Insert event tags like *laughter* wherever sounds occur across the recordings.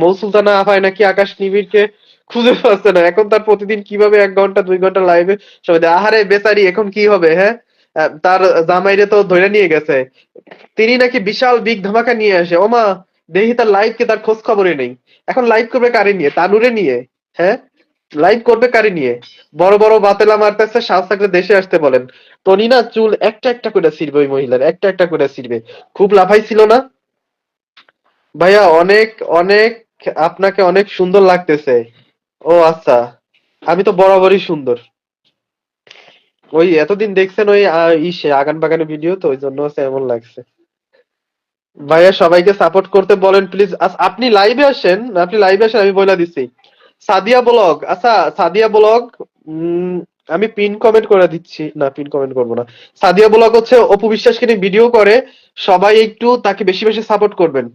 মৌ সুলতানা আফায় নাকি আকাশ নিবিড়কে খুঁজে পাচ্ছে না। এখন তার প্রতিদিন কীভাবে এক ঘণ্টা, দুই ঘণ্টা লাইভে সবাই আহারে বেচারি, এখন কি হবে হ্যাঁ? তার জামাইরে তো ধরে নিয়ে গেছে। তিনি নাকি বিশাল বিগ ধামাকা নিয়ে আসে। ওমা দেখি তার লাইভ কে, তার খোঁজ খবরই নেই। এখন লাইভ করবে কারে নিয়ে? তানুরে নিয়ে হ্যাঁ? লাইভ করবে কারে নিয়ে? বড় বড় বাতেলা মারতেছে, সাহস থাকলে দেশে আসতে বলেন। টনি না চুল একটা একটা করে ছিড়বে ওই মহিলার, একটা একটা করে ছিড়বে। খুব লাভাই ছিল না? ভাইয়া, অনেক অনেক আপনাকে অনেক সুন্দর লাগতেছে। ও আচ্ছা আমি তো বরাবরই সুন্দর। ওই এতদিন দেখছেন ওই ইসে আগান বাগানের ভিডিও তো ওই জন্য এমন লাগছে। ভাইয়া, সবাইকে সাপোর্ট করতে বলেন প্লিজ আপনি লাইভে আসেন, আপনি লাইভে আসেন, আমি বলে দিচ্ছি সাদিয়া ব্লগ আচ্ছা সাদিয়া ব্লগ আমি পিন কমেন্ট করে দিচ্ছি। না, পিন কমেন্ট করব না। সাদিয়া ব্লগ হচ্ছে অপু বিশ্বাসকে নিয়ে ভিডিও করে, সবাই একটু তাকে বেশি বেশি সাপোর্ট করবেন।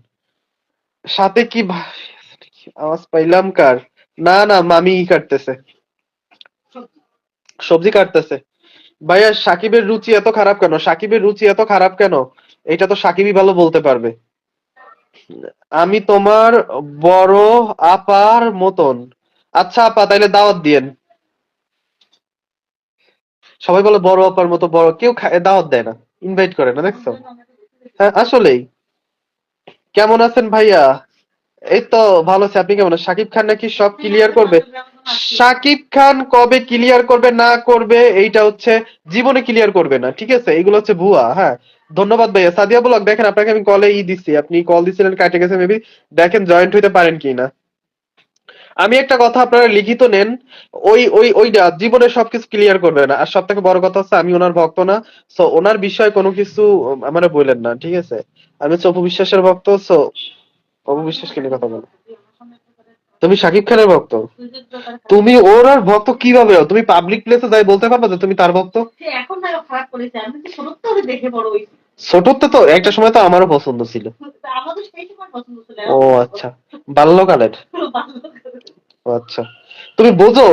সাথে কি আওয়াজ পাইলাম কার? না না মামি কাটতেছে। সবজি? কাটতেছে। ভাইয়া সাকিবের রুচি এত খারাপ কেন? সাকিবের রুচি এত খারাপ কেন? এটা তো সাকিবই ভালো বলতে পারবে। আমি তোমার বড় আপার মতন। আচ্ছা আপা তাইলে দাওয়াত দিয়েন। সবাই বলে বড় আপার মতো বড় কেউ দাওয়াত দেয় না। ইনভাইট করে না দেখছ? হ্যাঁ আসলেই। কেমন আছেন ভাইয়া? এই তো ভালো আছে, আপনি কেমন? শাকিব খান নাকি সব ক্লিয়ার করবে? শাকিব খান কবে ক্লিয়ার করবে, না করবে, এইটা হচ্ছে জীবনে ক্লিয়ার করবে না, ঠিক আছে? এগুলো হচ্ছে ভুয়া হ্যাঁ? ধন্যবাদ ভাইয়া। সাদিয়া ব্লগ, দেখেন, আপনাকে আমি কলে ই দিচ্ছি আপনি কল দিছিলেন, কাটে গেছে মেবি দেখেন জয়েন্ট হইতে পারেন কিনা। আমি একটা কথা আপনারা লিখিত নেন, ওই ওই, ওইটা, জীবনে সবকিছু ক্লিয়ার করবে না। আর সব থেকে বড় কথা হচ্ছে, আমি ওনার ভক্ত না সো ওনার বিষয়ে কোনো কিছু আমার বললেন না, ঠিক আছে? আমি হচ্ছে অপু বিশ্বাসের ভক্ত সো অপু বিশ্বাসকে নিয়ে কথা বলো। তুমি শাকিব খানের ভক্ত। তুমি ওর আর ভক্ত কীভাবে? তুমি পাবলিক প্লেসে যাই বলতে পারবে যে তুমি তার ভক্ত? এখন না খারাপ করেছে। আমি তো ছোট থেকে দেখে বড় হয়েছি। ছোটতে তো একটা সময় তো আমারও পছন্দ ছিল। ও আচ্ছা। বাল্যকালের। আচ্ছা। তুমি বোঝো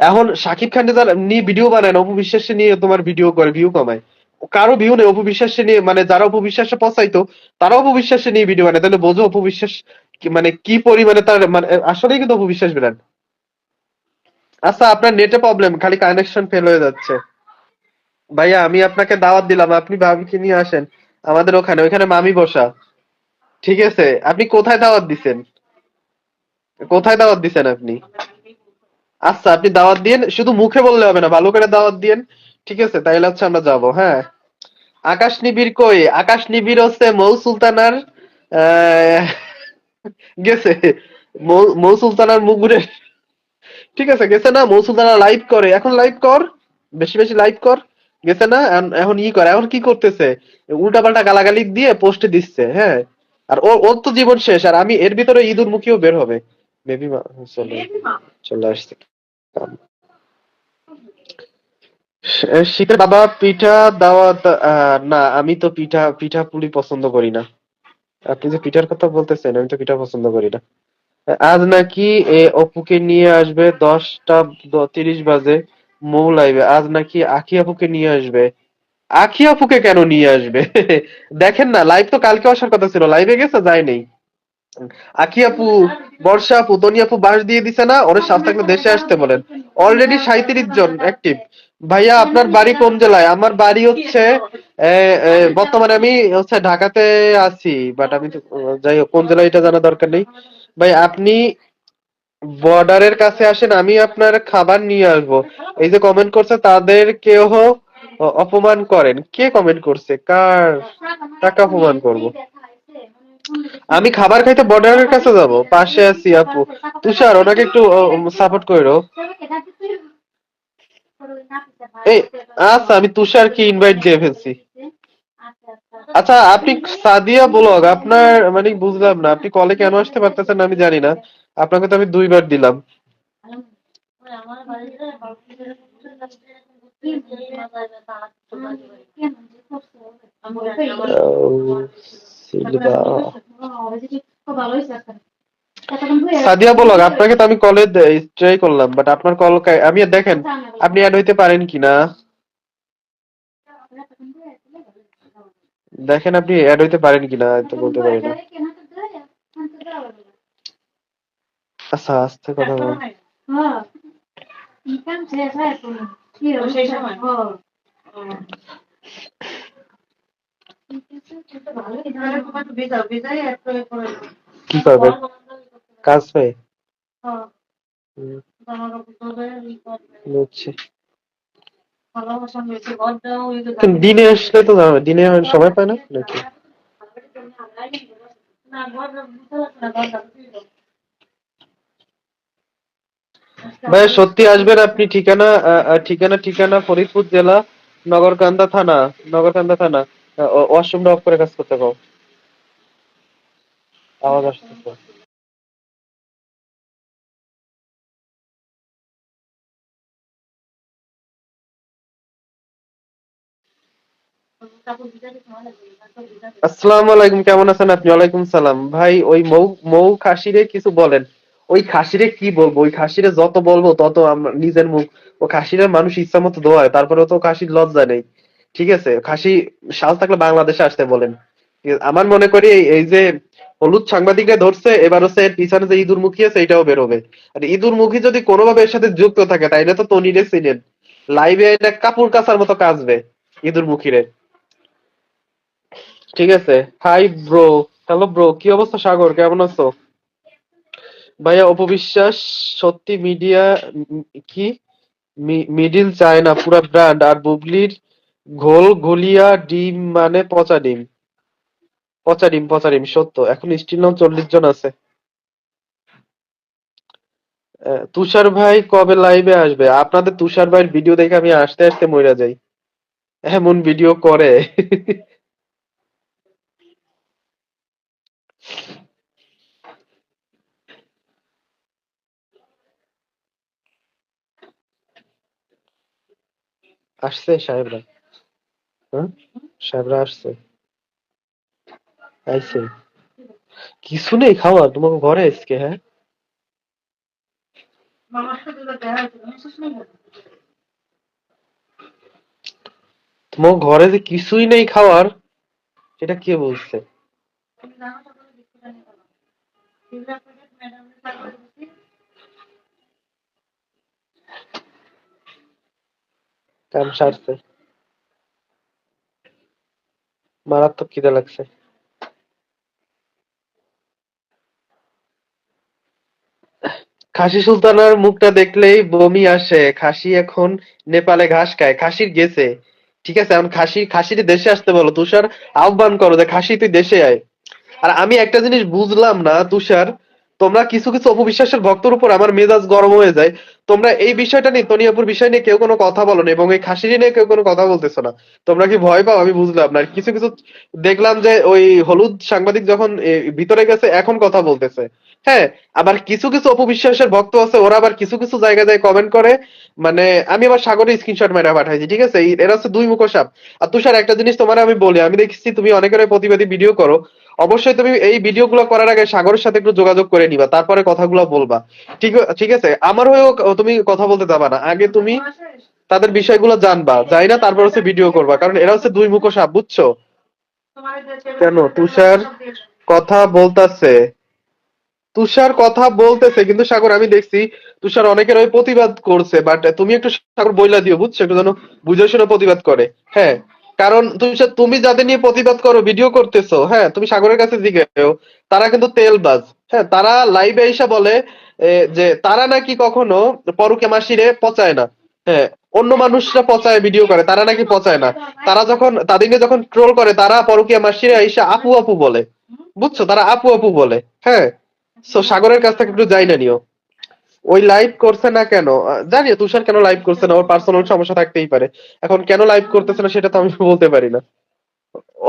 এখন শাকিব খান নিয়ে ভিডিও বানায় না অপু বিশ্বাস নিয়ে তোমার ভিডিও করে ভিউ কমায়। কারও ভিউ নেই অপু বিশ্বাস নিয়ে মানে যারা অপু বিশ্বাসে পচাইতো তারা অপু বিশ্বাস নিয়ে ভিডিও বানায়। তাহলে বোঝো অপু বিশ্বাস কি- মানে কি পরিমাণে তার মানে আসলেই কিন্তু অপু বিশ্বাস বিরাট। আচ্ছা আপনার নেটে প্রবলেম খালি কানেকশন ফেল হয়ে যাচ্ছে। ভাইয়া, আমি আপনাকে দাওয়াত দিলাম, আপনি ভাবিকে নিয়ে আসেন। আমাদের ওখানে ওখানে মামি বসা। ঠিক আছে, আপনি কোথায় দাওয়াত দিছেন? কোথায় দাওয়াত দিছেন আপনি? আচ্ছা আপনি দাওয়াত দিয়েন, শুধু মুখে বললে হবে না, ভালো করে দাওয়াত দিয়েন। ঠিক আছে, তাইলে হচ্ছে আমরা যাব হ্যাঁ। আকাশ নিবিড় কই? আকাশ নিবিড় হচ্ছে মৌ সুলতানার গেছে। মৌ- সুলতানার মুখ ঘুরে। ঠিক আছে গেছে না? মৌ সুলতানা লাইভ করে। এখন লাইভ কর। বেশি বেশি লাইভ কর। গেছে না? এখন- ই করে। এখন কি করতেছে? উল্টা পাল্টা গালাগালি দিয়ে পোস্টে দিচ্ছে হ্যাঁ? আর ওর ওর তো জীবন শেষ। আর আমি এর ভিতরে ঈদুর মুখীও বের হবে। মেবি চলে মা, চলে আসছে। শীতের বাবা পিঠা দাওয়াত আহ, না আমি তো পিঠা পিঠা পুলি পছন্দ করি না। আপনি যে পিঠার কথা বলতেছেন আমি তো পিঠা পছন্দ করি না। আজ নাকি এ অপুকে নিয়ে আসবে দশটা তিরিশ বাজে মৌ লাইভে। আজ নাকি আখি আপুকে নিয়ে আসবে। আখি আপুকে কেন নিয়ে আসবে? *laughs* দেখেন না লাইভ তো কালকে আসার কথা ছিল লাইভে গেছে যায় নেই। আখি আপু বর্ষা আপু তনি আপু বাস দিয়ে দিছে না ওরা সাথে থাকলে দেশে আসতে বলেন। অলরেডি সাঁইত্রিশ জন অ্যাক্টিভ ভাইয়া, আপনার বাড়ি কোন জেলায়? আমার বাড়ি হচ্ছে বর্তমানে আমি হচ্ছে ঢাকাতে আছি বাট আমি যাই হোক, কোন জেলায় এটা জানা দরকার নেই। ভাই, আপনি বর্ডারের কাছে আসেন, আমি আপনার খাবার নিয়ে আসব। এই যে কমেন্ট করছে, তাদের কেউ অপমান করেন। কে কমেন্ট করছে? কার টাকা অপমান করব? আমি খাবার খাইতে বর্ডারের কাছে যাব, পাশে আছি আপু। তুষার, ওনাকে একটু সাপোর্ট করো এই আচ্ছা আমি তুষারকে ইনভাইট দিয়ে ফেলছি। আচ্ছা আপনি সাদিয়া ব্লগ আপনার মানে বুঝলাম না আপনি কলে কেন আসতে পারতেছেন আমি জানি না। আপনাকে তো আমি দুইবার দিলাম। আমার সাদিয়া ব্লগ আপনাকে তো আমি কলে ট্রাই করলাম বাট আপনার কল আমি, দেখেন, আপনি অ্যাড হইতে পারেন কিনা দেখেন, আপনি অ্যাড হইতে পারেন কিনা তো বলতে পারি না। আচ্ছা আস্তে কথা বল। ইনকাম শেষ তো কি হবে সেই সময় হ্যাঁ কি করবে? কাজ পাই বুঝছি। দিনে আসলে তো দিনে সময় পায় না নাকি? ভাই সত্যি আসবেন আপনি ঠিকানা ঠিকানা ঠিকানা ফরিদপুর জেলা নগরকান্দা থানা নগরকান্দা থানা ওয়াশরুমটা অফ করে কাজ করতে পাও আওয়াজ আসতেছে। আসসালামু আলাইকুম, কেমন আছেন আপনি? ওয়ালাইকুম সালাম। ভাই, ওই মৌ মৌ খাসিরে কিছু বলেন। ওই খাসিরে কি বলব? ওই খাসিরে যত বলব, তত আমার নিজের মুখ। ও খাসিরে মানুষ ইচ্ছা মতো তারপরে তো খাসির লজ্জা নেই। ঠিক আছে? খাসি সাহস থাকলে বাংলাদেশে আসতে বলেন। আমার মনে করি এই- যে হলুদ সাংবাদিকরা ধরছে, এবার হচ্ছে পিছনে যে ইঁদুর মুখী আছে, এটাও বেরোবে। আর ইঁদুর মুখী যদি কোনোভাবে এর সাথে যুক্ত থাকে, তাইলে তো তনিরে চিনেন। লাইভে এটা কাপড় কাচার মতো কাচবে, ইঁদুর মুখীরে। ঠিক আছে। হাই ব্রো হ্যালো ব্রো কি অবস্থা, সাগর? কেমন আছো? ভাইয়া, অপবিশ্বাস, সত্যি মিডিয়া কি? মিডিল চায় না পুরা ব্র্যান্ড আর বুবলির ঘোল গলিয়া ডিম মানে পচা ডিম। পচা ডিম পচা ডিম, সত্য। এখন স্টিল নাও চল্লিশ জন আছে। তুষার ভাই কবে লাইভে আসবে? আপনাদের তুষার ভাইয়ের ভিডিও দেখে আমি আসতে আসতে মইরা যাই। এমন ভিডিও করে। আসছে সাহেবরা। হ্যাঁ? সাহেবরা আসছে। আইছে। কিছু নেই, খাওয়ার। তোমার ঘরে আজকে হ্যাঁ? তোমার ঘরে যে কিছুই নেই খাওয়ার, সেটা কে বলছে? মারাত্মক খিদে লাগছে। খাসি সুলতানার মুখটা দেখলেই বমি আসে। খাসি এখন নেপালে ঘাস খায়। খাসির গেছে। ঠিক আছে, এখন খাসি খাসির দেশে আসতে বলো। তুষার আহ্বান করো যে খাসি তুই দেশে আয়। আর আমি একটা জিনিস বুঝলাম না, তুষার, তোমরা কিছু কিছু অপবিশ্বাসের ভক্তর উপর আমার মেজাজ গরম হয়ে যায়। তোমরা এই বিষয়টা নিয়ে, তনিয়াপুর বিষয় নিয়ে কেউ কোনো কথা বলো না এবং এই খাসি নিয়ে কেউ কোনো কথা বলতেছো না। তোমরা কি ভয় পাও? আমি বুঝলাম না। কিছু কিছু দেখলাম যে ওই হলুদ সাংবাদিক যখন ভিতরে গেছে, এখন কথা বলতেছে। হ্যাঁ আবার কিছু কিছু অপবিশ্বাসের ভক্ত আছে ওরা আবার কিছু কিছু জায়গায় যায় কমেন্ট করে। মানে আমি আবার সাগরে স্ক্রিনশট মেরে পাঠাইছি ঠিক আছে? এরা হচ্ছে দুই মুখো সাপ আর তুষার একটা জিনিস তোমার আমি বলি আমি দেখছি তুমি অনেকের প্রতিবাদী ভিডিও করো। অবশ্যই তুমি এই ভিডিওগুলো করার আগে সাগরের সাথে একটু যোগাযোগ করে নিবা তারপরে কথাগুলো বলবা। ঠিক ঠিক আছে? আমার হয়েও তুমি কথা বলতে যাবা না। আগে তুমি তাদের বিষয়গুলো জানবা যাই না তারপর হচ্ছে ভিডিও করবা। কারণ এরা হচ্ছে দুই মুখো সাপ বুঝছ কেন? তুষার কথা বলতাছে। তুষার কথা বলতেছে, কিন্তু সাগর, আমি দেখছি তুষার অনেকের ওই প্রতিবাদ করছে বাট তুমি একটু সাগর বইলা দিও, বুঝছ? একটু যেন বুঝে শুনে প্রতিবাদ করে। হ্যাঁ কারণ তুষার, তুমি যাদের নিয়ে প্রতিবাদ করো ভিডিও করতেছো হ্যাঁ তুমি সাগরের কাছে জিজ্ঞেস তারা কিন্তু তেলবাজ। হ্যাঁ তারা লাইভে এসে বলে যে তারা নাকি কখনো পরকে মাসিরে পচায় না। হ্যাঁ অন্য মানুষরা পচায় ভিডিও করে, তারা নাকি পচায় না। তারা যখন, তাদেরকে যখন ট্রোল করে, তারা পরকিয়া মাসিরে এসে আপু আপু বলে, বুঝছ? তারা আপু আপু বলে হ্যাঁ। সো সাগরের কাছ থেকে একটু যাই না নিও। ওই লাইভ করছে না কেন? জানি তুষার কেন লাইভ করছে না? ওর পার্সোনাল সমস্যা থাকতেই পারে। এখন কেন লাইভ করতেছে না সেটা তো আমি বলতে পারি না।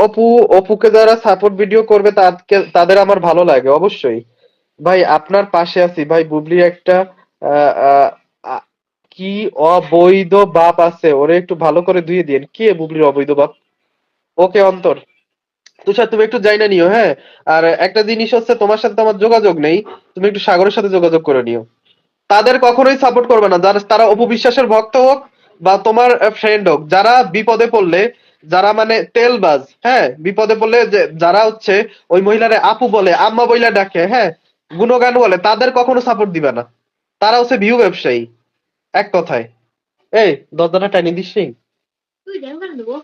অপু, অপুকে যারা সাপোর্ট ভিডিও করবে তাদের আমার ভালো লাগে, অবশ্যই। ভাই, আপনার পাশে আছি। ভাই, বুবলির একটা কি অবৈধ বাপ আছে। ওরে একটু ভালো করে ধুয়ে দিন কে বুবলির অবৈধ বাপ? ওকে, অন্তর। তুষার তুমি একটু যাই না নিও হ্যাঁ? আর একটা জিনিস হচ্ছে তোমার সাথে আমার যোগাযোগ নেই তুমি একটু সাগরের সাথে যোগাযোগ করে নিও। তাদের কখনোই সাপোর্ট করবে না যারা তারা অপবিশ্বাসের ভক্ত হোক বা তোমার ফ্রেন্ড হোক যারা বিপদে পড়লে যারা মানে তেলবাজ হ্যাঁ? বিপদে পড়লে যে যারা হচ্ছে ওই মহিলারে আপু বলে আম্মা বইলা ডাকে হ্যাঁ? গুণগান বলে তাদের কখনো সাপোর্ট দিবে না। তারা হচ্ছে ভিউ ব্যবসায়ী এক কথায়। এই দরজাটা টাইনি দিস দেবো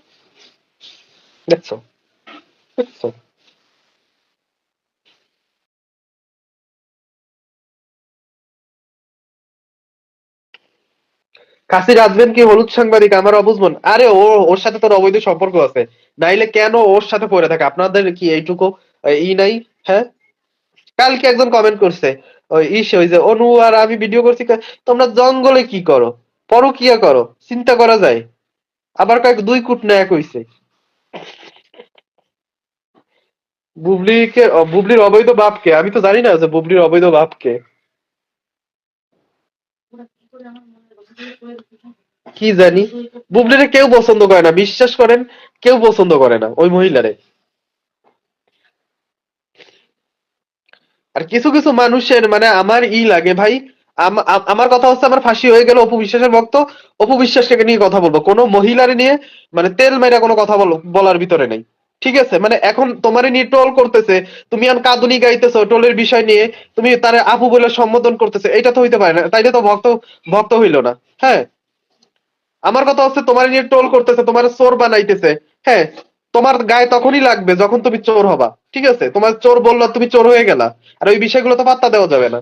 দেখছ? দেখছ কাশির হাজবেন্ড কি হলুদ সাংবাদিক? আমার অবুঝমন আরে, ও, ওর সাথে তোর অবৈধ সম্পর্ক আছে। নাইলে কেন ওর সাথে পড়ে থাকে? আপনাদের কি এইটুকু ই নাই? হ্যাঁ? কালকে একজন কমেন্ট করছে। ওই ইস, ওই যে, অনু আর আমি ভিডিও করছি। তোমরা জঙ্গলে কি করো? পরকিয়া করো? চিন্তা করা যায়। আবার কয়েক, দুই কুট না এক হইছে বুবলিকে বুবলির অবৈধ বাপকে? আমি তো জানি না যে বুবলির অবৈধ বাপকে। কি জানি? বুবলিরে কেউ পছন্দ করে না, বিশ্বাস করেন, কেউ পছন্দ করে না, ওই মহিলারে। আর কিছু কিছু মানুষের মানে আমার ই লাগে ভাই, আম- আম- আমার কথা হচ্ছে আমার ফাঁসি হয়ে গেল, অপু বিশ্বাসের ভক্ত, অপু বিশ্বাসকে নিয়ে কথা বলব। কোনো মহিলার নিয়ে মানে তেল মেরা কোনো কথা বলো, বলার ভিতরে নেই। ঠিক আছে মানে এখন তোমারে নিয়ে ট্রোল করতেছে, তুমি আন কাঁদুনি গাইতেছো টোলের বিষয় নিয়ে, তুমি তারে আপু বলে সম্বোধন করতেছে এটা তো হইতে পারে না, তাইলে তো ভক্ত ভক্ত হইল না হ্যাঁ? আমার কথা হচ্ছে তোমার নিয়ে ট্রোল করতেছে, তোমার চোর বানাইতেছে হ্যাঁ? তোমার গায়ে তখনই লাগবে যখন তুমি চোর হবা, ঠিক আছে? তোমার চোর বলল তুমি চোর হয়ে গেলা, আর ওই বিষয়গুলো তো পাত্তা দেওয়া যাবে না।